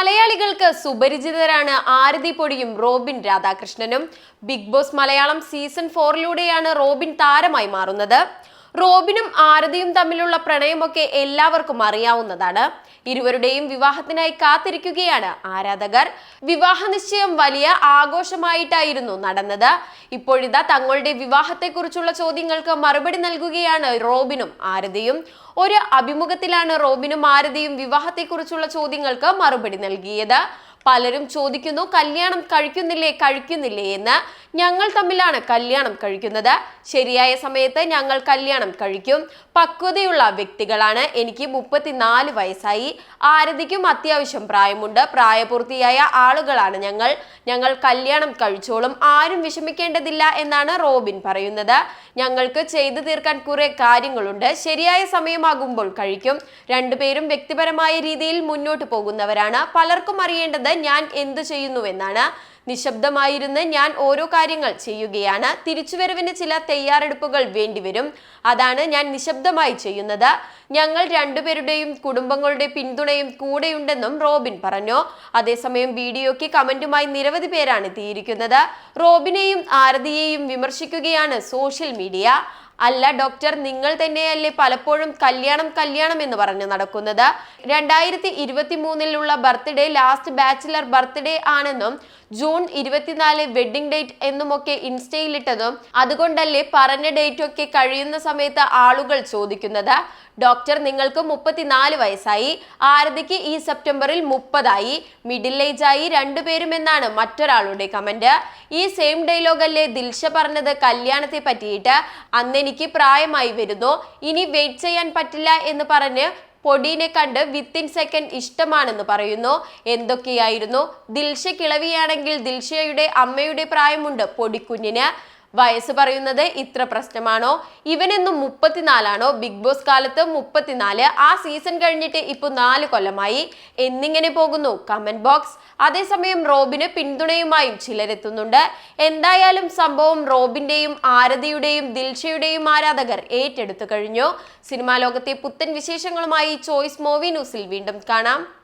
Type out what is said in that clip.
മലയാളികൾക്ക് സുപരിചിതരാണ് ആരതി പൊടിയും റോബിൻ രാധാകൃഷ്ണനും. ബിഗ് ബോസ് മലയാളം സീസൺ ഫോറിലൂടെയാണ് റോബിൻ താരമായി മാറുന്നത്. റോബിനും ആരതിയും തമ്മിലുള്ള പ്രണയമൊക്കെ എല്ലാവർക്കും അറിയാവുന്നതാണ്. ഇരുവരുടെയും വിവാഹത്തിനായി കാത്തിരിക്കുകയാണ് ആരാധകർ. വിവാഹ നിശ്ചയം വലിയ ആഘോഷമായിട്ടായിരുന്നു നടന്നത്. ഇപ്പോഴിതാ തങ്ങളുടെ വിവാഹത്തെക്കുറിച്ചുള്ള ചോദ്യങ്ങൾക്ക് മറുപടി നൽകുകയാണ് റോബിനും ആരതിയും. ഒരു അഭിമുഖത്തിലാണ് റോബിനും ആരതിയും വിവാഹത്തെക്കുറിച്ചുള്ള ചോദ്യങ്ങൾക്ക് മറുപടി നൽകിയത്. പലരും ചോദിക്കുന്നു കല്യാണം കഴിക്കുന്നില്ലേ കഴിക്കുന്നില്ലേ? എന്ന്. ഞങ്ങൾ തമ്മിലാണ് കല്യാണം കഴിക്കുന്നത്. ശരിയായ സമയത്ത് ഞങ്ങൾ കല്യാണം കഴിക്കും. പക്വതയുള്ള വ്യക്തികളാണ്. എനിക്ക് മുപ്പത്തിനാല് വയസ്സായി. ആരതിക്കും അത്യാവശ്യം പ്രായമുണ്ട്. പ്രായപൂർത്തിയായ ആളുകളാണ് ഞങ്ങൾ. ഞങ്ങൾ കല്യാണം കഴിച്ചോളും. ആരും വിഷമിക്കേണ്ടതില്ല എന്നാണ് റോബിൻ പറയുന്നത്. ഞങ്ങൾക്ക് ചെയ്തു തീർക്കാൻ കുറെ കാര്യങ്ങളുണ്ട്. ശരിയായ സമയമാകുമ്പോൾ കഴിക്കും. രണ്ടുപേരും വ്യക്തിപരമായ രീതിയിൽ മുന്നോട്ട് പോകുന്നവരാണ്. പലർക്കും അറിയേണ്ടത് ഞാൻ എന്തു ചെയ്യുന്നുവെന്നാണ് നിശബ്ദമായിരുന്ന് ഞാൻ ഓരോ കാര്യങ്ങൾ ചെയ്യുകയാണ്. തിരിച്ചുവരവിന് ചില തയ്യാറെടുപ്പുകൾ വേണ്ടിവരും. അതാണ് ഞാൻ നിശബ്ദമായി ചെയ്യുന്നത്. ഞങ്ങൾ രണ്ടുപേരുടെയും കുടുംബങ്ങളുടെ പിന്തുണയും കൂടെയുണ്ടെന്നും റോബിൻ പറഞ്ഞു. അതേസമയം വീഡിയോയ്ക്ക് കമന്റുമായി നിരവധി പേരാണ് എത്തിയിരിക്കുന്നത്. റോബിനെയും ആരതിയെയും വിമർശിക്കുകയാണ് സോഷ്യൽ മീഡിയ. അല്ല ഡോക്ടർ നിങ്ങൾ തന്നെയല്ലേ പലപ്പോഴും കല്യാണം കല്യാണം എന്ന് പറഞ്ഞ് നടക്കുന്നത്. രണ്ടായിരത്തി ഇരുപത്തി മൂന്നിലുള്ള ബർത്ത്ഡേ ലാസ്റ്റ് ബാച്ചിലർ ബർത്ത്ഡേ ആണെന്നും ജൂൺ ഇരുപത്തിനാല് വെഡിങ് ഡേറ്റ് എന്നുമൊക്കെ ഇൻസ്റ്റയിലിട്ടതും അതുകൊണ്ടല്ലേ പറഞ്ഞ ഡേറ്റ് ഒക്കെ കഴിയുന്ന സമയത്ത് ആളുകൾ ചോദിക്കുന്നത്. ഡോക്ടർ നിങ്ങൾക്ക് മുപ്പത്തിനാല് വയസ്സായി. ആരതിക്ക് ഈ സെപ്റ്റംബറിൽ മുപ്പതായി. മിഡിൽ ഏജ് ആയി രണ്ടുപേരും എന്നാണ് മറ്റൊരാളുടെ കമന്റ്. ഈ സെയിം ഡയലോഗ് അല്ലേ ദിൽഷ പറഞ്ഞത് കല്യാണത്തെ പറ്റിയിട്ട്? അന്ന് എനിക്ക് പ്രായമായി വരുന്നു. ഇനി വെയിറ്റ് ചെയ്യാൻ പറ്റില്ല എന്ന് പറഞ്ഞ് പൊടീനെ കണ്ട് വിത്തിൻ സെക്കൻഡ് ഇഷ്ടമാണെന്ന് പറയുന്നു. എന്തൊക്കെയായിരുന്നു? ദിൽഷ കിളവിയാണെങ്കിൽ ദിൽഷയുടെ അമ്മയുടെ പ്രായമുണ്ട് പൊടിക്കുഞ്ഞിന്. വയസ്സ് പറയുന്നത് ഇത്ര പ്രശ്നമാണോ? ഇവനെന്നും മുപ്പത്തിനാലാണോ? ബിഗ് ബോസ് കാലത്ത് മുപ്പത്തിനാല്. ആ സീസൺ കഴിഞ്ഞിട്ട് ഇപ്പൊ നാല് കൊല്ലമായി. എന്നിങ്ങനെ പോകുന്നു. കമന്റ് ബോക്സ് അതേസമയം റോബിന് പിന്തുണയുമായും ചിലരെത്തുന്നുണ്ട്. എന്തായാലും സംഭവം റോബിന്റെയും ആരതിയുടെയും ദിൽഷയുടെയും ആരാധകർ ഏറ്റെടുത്തു കഴിഞ്ഞു. സിനിമാ ലോകത്തെ പുത്തൻ വിശേഷങ്ങളുമായി ചോയ്സ് മൂവി ന്യൂസിൽ വീണ്ടും കാണാം.